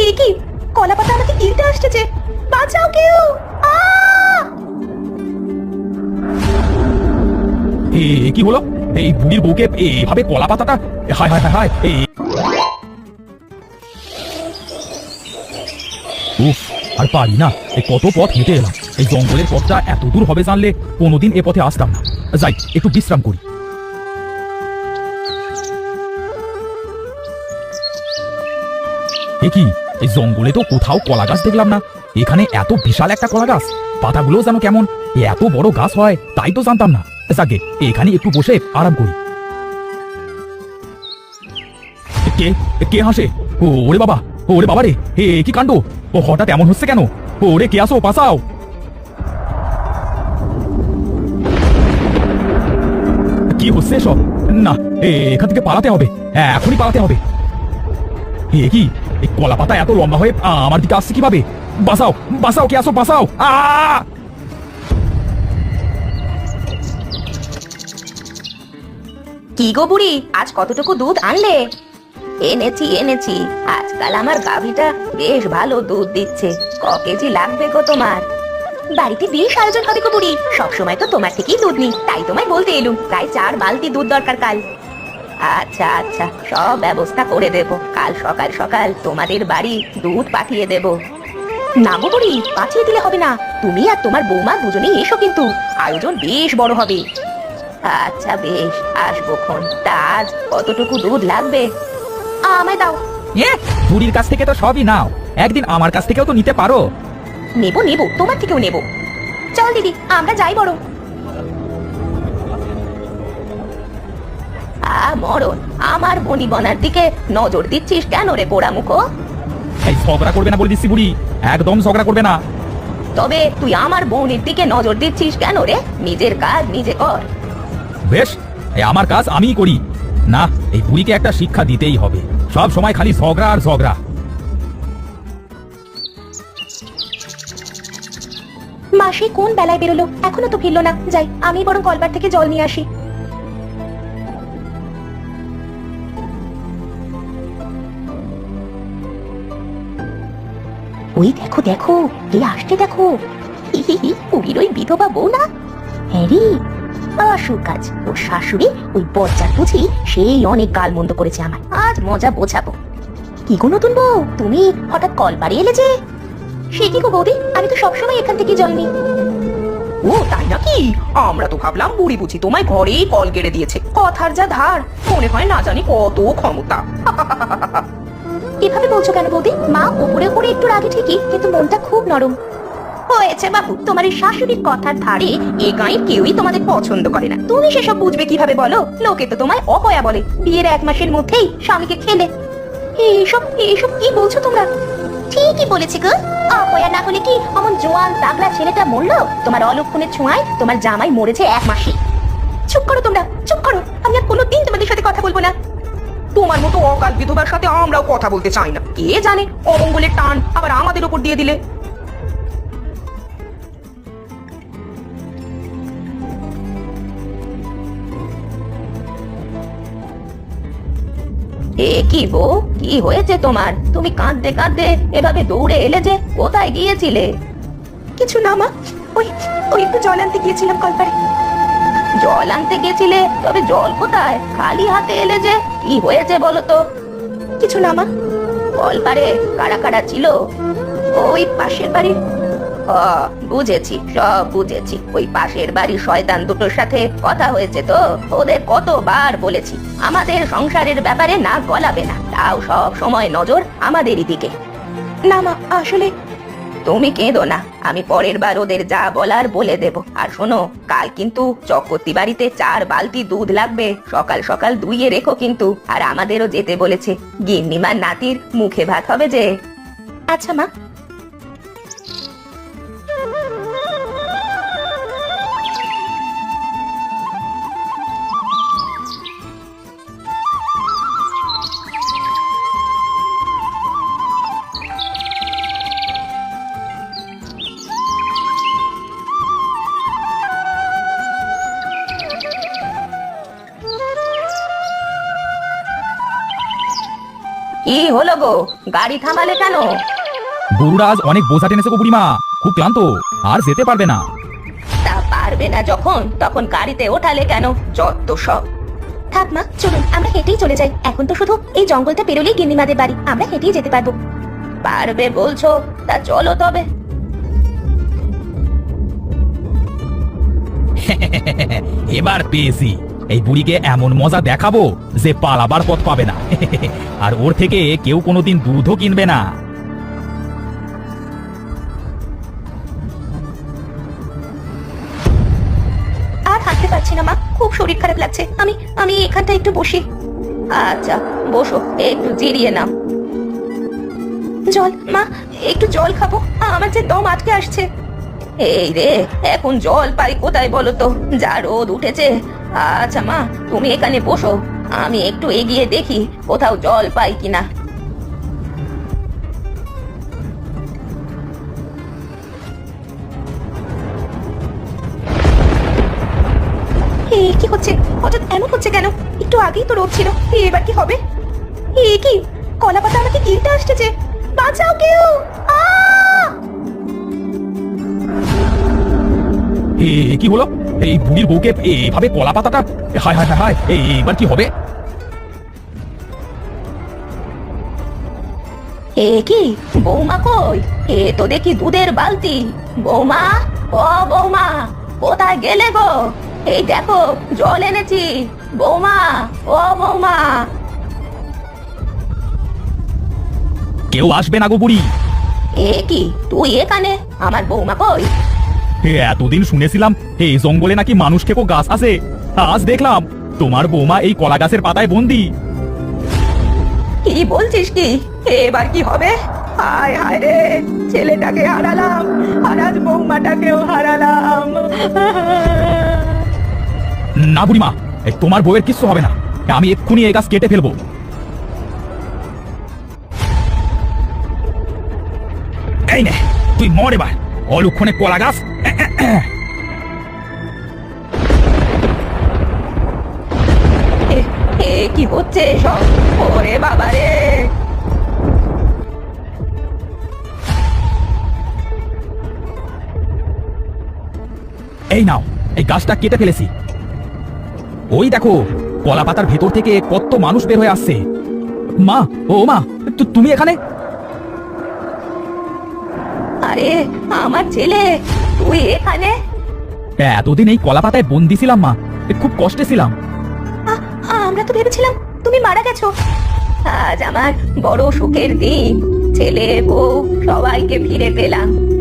এ কি? আমাকে গিলতে আসছে বাঁচাও কেউ! কি হলো? এই বুড়ির কলা পাতাটা হায় হায় হায় হায় উফ, আর পারি না। এই কত পথ হেঁটে এলাম। এই জঙ্গলের পথটা এত দূর হবে জানলে কোনোদিন এ পথে আসতাম না। যাই, একটু বিশ্রাম করি। কি? এই জঙ্গলে তো কোথাও কলা গাছ দেখলাম না। এখানে এত বিশাল একটা কলা গাছ। পাতাগুলো যেন কেমন। এত বড় গাছ হয়, তাই তো জানতাম না। যাকে, এখানে একটু বসে আরাম করি। কে? কে হাসে? ওরে বাবা ওরে বাবা রে এ কি কাণ্ড? ও হঠাৎ এমন হচ্ছে কেন? ওরে কে আসো পাসাও কি হচ্ছে সব না এখান থেকে পালাতে হবে। হ্যাঁ এখনই পালাতে হবে। এ কি? এই কলা পাতা এত লম্বা হয়ে আমার দিকে আসছে কীভাবে? বাঁচাও বাঁচাও, কে আসো বাঁচাও! আ! কি গো বুড়ি, আজ কতটুকু দুধ আনলে? এনেছি এনেছি, আজকাল আমার গাভীটা বেশ ভালো দুধ দিচ্ছে। ক কেজি লাগবে গো তোমার? বাড়িতে বেশ আয়োজন হবে গো বুড়ি, সবসময় তো তোমার থেকেই দুধ নিই, তাই তোমায় বলতে এলুম, প্রায় চার বালতি দুধ দরকার কাল। আচ্ছা আচ্ছা সব ব্যবস্থা করে দেব। কাল সকাল সকাল তোমাদের বাড়ি দুধ পাঠিয়ে দেব। না গো বুড়ি পাঠিয়ে দিলে হবে না। তুমি আর তোমার বৌমা দুজনেই এসো কিন্তু আয়োজন বেশ বড় হবে। আচ্ছা বেশ আসব খন তা আজ কতটুকু দুধ লাগবে? আমায় দাও। এ বুড়ির কাছ থেকে তো সবই নাও। একদিন আমার কাছ থেকেও তো নিতে পারো। নেব নেব তোমার থেকেও নেব। চল দিদি আমরা যাই বড় মরণ। আমার বনি বনার দিকে নজর দিচ্ছিস কেন রে পোড়া মুখো এই ঝগড়া করবে না বলে দিচ্ছি বুড়ি। একদম ঝগড়া করবে না। তবে তুই আমার বোনের দিকে নজর দিচ্ছিস কেন রে? নিজের কাজ নিজে কর। বেশ এই আমার কাজ আমিই করি। না এই বুড়িকে একটা শিক্ষা দিতেই হবে। সব সময় খালি ঝগড়া আর ঝগড়া। মাসি কোন বেলায় বেরোলো? এখনও তো ফিরলো না। যাই আমি বরং কলবার থেকে জল নিয়ে আসি। ওই দেখো দেখো কে আসছে দেখো। পুরীর ওই বিধবা বউ না? হ্যারি আসুক কাজ। ওর শাশুড়ি, ওই বজ্জার বুঝি, সেই অনেক গাল মন্দ করেছে আমার আজ মজা বোঝাবো। কি গো নতুন বউ? তুমি হঠাৎ কল বাড়ি এলে যে? সে কি গো বৌদি? আমি তো সবসময় এখান থেকে জল নিই ও, তাই নাকি? আমরা তো ভাবলাম বুড়ি বুঝি তোমায় ঘরেই কল কেড়ে দিয়েছে। কথার যা ধার, মনে হয় না জানি কত ক্ষমতা। এভাবে বলছো কেন বৌদি? মা উপরে উপরে একটু রাগে ঠিকই, কিন্তু মনটা খুব নরম। হয়েছে বাবু, তোমার এই শাশুড়ির কথার ধারে এ গাঁয়ের কেউই তোমাদের পছন্দ করে না। তুমি সেসব বুঝবে কীভাবে বলো? লোকে তো তোমায় অপয়া বলে। বিয়ের এক মাসের মধ্যেই স্বামীকে খেলে। এইসব এইসব কি বলছো তোমরা? ঠিকই বলেছি গো। অপয়া না হলে কি অমন জোয়ান তাগড়া ছেলেটা মরলো? তোমার অলক্ষণের ছোঁয়ায় তোমার জামাই মরেছে এক মাসে। চুপ করো তোমরা, চুপ করো। আমি আর কোনোদিন তোমাদের সাথে কথা বলব না। তোমার মতো অকাল বিধবার সাথে আমরাও কথা বলতে চাই না। কে জানে, অমঙ্গলের টান আবার আমাদের উপর দিয়ে দিলে। এ কি বউ কি হয়েছে তোমার? তুমি কাঁদতে কাঁদতে এভাবে দৌড়ে এলে যে কোথায় গিয়েছিলে? কিছু না মা, ওই ওই একটু জল আনতে গিয়েছিলাম কলপারে। জল আনতে গেছিলে, তবে জল কোথায়? খালি হাতে এলে যে, কি হয়েছে বলো তো কিছু না মা, কলপারে কারা কারা ছিল। ওই পাশের বাড়ি। বুঝেছি, সব বুঝেছি। ওই পাশের বাড়ির শয়তান দুটোর সাথে কথা হয়েছে তো। ওদের কতবার বলেছি, আমাদের সংসারের ব্যাপারে না গলাবে না। তাও সব সময় নজর আমাদেরই দিকে। না মা, আসলে তুমি কেঁদো না, আমি পরের বার ওদের যা বলার বলে দেব। আর শোনো, কাল কিন্তু চকর্তী বাড়িতে চার বালতি দুধ লাগবে। সকাল সকাল দুইয়ে রেখো কিন্তু, আর আমাদেরও যেতে বলেছে। গিন্নিমার নাতির মুখে ভাত হবে যে। আচ্ছা মা কি হলো গো? গাড়ি থামালে কেন? গরুরা আজ অনেক বোঝা টেনেছে গো বুড়িমা। খুব ক্লান্ত। আর যেতে পারবে না। তা পারবে না যখন? তখন গাড়িতে ওঠালে কেন? যত সব। থাক মা চলুন আমরা হেঁটেই চলে যাই। এখন তো শুধু এই জঙ্গলটা পেরোলেই গিন্নিমাদের বাড়ি। আমরা হেঁটেই যেতে পারব। পারবে বলছো? তা চলো তবে। এবার পেয়েছি। এই বুড়িকে এমন মজা দেখাবো যে পালাবার পথ পাবে না। আর ওর থেকে কেউ কোনোদিন দুধও কিনবে না। আর হাঁটতে পারছি না, মা। খুব শরীর খারাপ লাগছে। আমি আমি এখানটা একটু বসি। আচ্ছা বসো, একটু জিরিয়ে নাও। জল, মা, একটু জল খাব। আমার যে দম আটকে আসছে। এই রে, এখন জল পাই কোথায় বলো তো? যা রোদ উঠেছে। আচ্ছা মা, তুমি এখানে বসো। আমি একটু এগিয়ে দেখি কোথাও জল পাই কিনা। কি হচ্ছে? হঠাৎ এমন হচ্ছে কেন? একটু আগেই তো রোদ ছিল। এবার কি হবে? এ, কি? কলা পাতা আমাকে গিলতে আসছে বাঁচাও কেউ! কি হলো? এই বুড়ির বউকে এভাবে কলা পাতাটা হায় হায় হায় হায় এ- এবার কি হবে? এ কি? বৌমা কই? এ তো দেখি দুধের বালতি। বৌমা? ও বৌমা কোথায় গেলে গো? এই দেখো জল এনেছি। বৌমা ও বৌমা। কেউ আসবে না গো বুড়ি। এ কি? তুই এখানে? আমার বৌমা কই? এতদিন শুনেছিলাম এই জঙ্গলে নাকি মানুষ খেকো গাছ আছে। আজ দেখলাম তোমার বৌমা এই কলা গাছের পাতায় বন্দি। কি বলছিস কি? এবার কি হবে? হায় হায় রে ছেলেটাকে হারালাম আর আজ বৌমাটাকেও হারালাম। না বুড়িমা এ, তোমার বউয়ের কিচ্ছু হবে না। আমি এক্ষুনি এই গাছ কেটে ফেলব। এই নে তুই মর এবার। অলক্ষণে কলা গাছ কি হচ্ছে এসব ওরে বাবা রে এই নাও এই গাছটা কেটে ফেলেছি। ওই দেখো কলা পাতার ভেতর থেকে কত মানুষ বের হয়ে আসছে। মা ও মা তুমি এখানে? আরে আমার ছেলে তুই এখানে? এতদিন এই কলা পাতায় বন্দি ছিলাম মা। খুব কষ্টে ছিলাম। আ- আমরা তো ভেবেছিলাম তুমি মারা গেছো। আজ আমার বড় সুখের দিন। ছেলে বউ সবাইকে ফিরে পেলাম।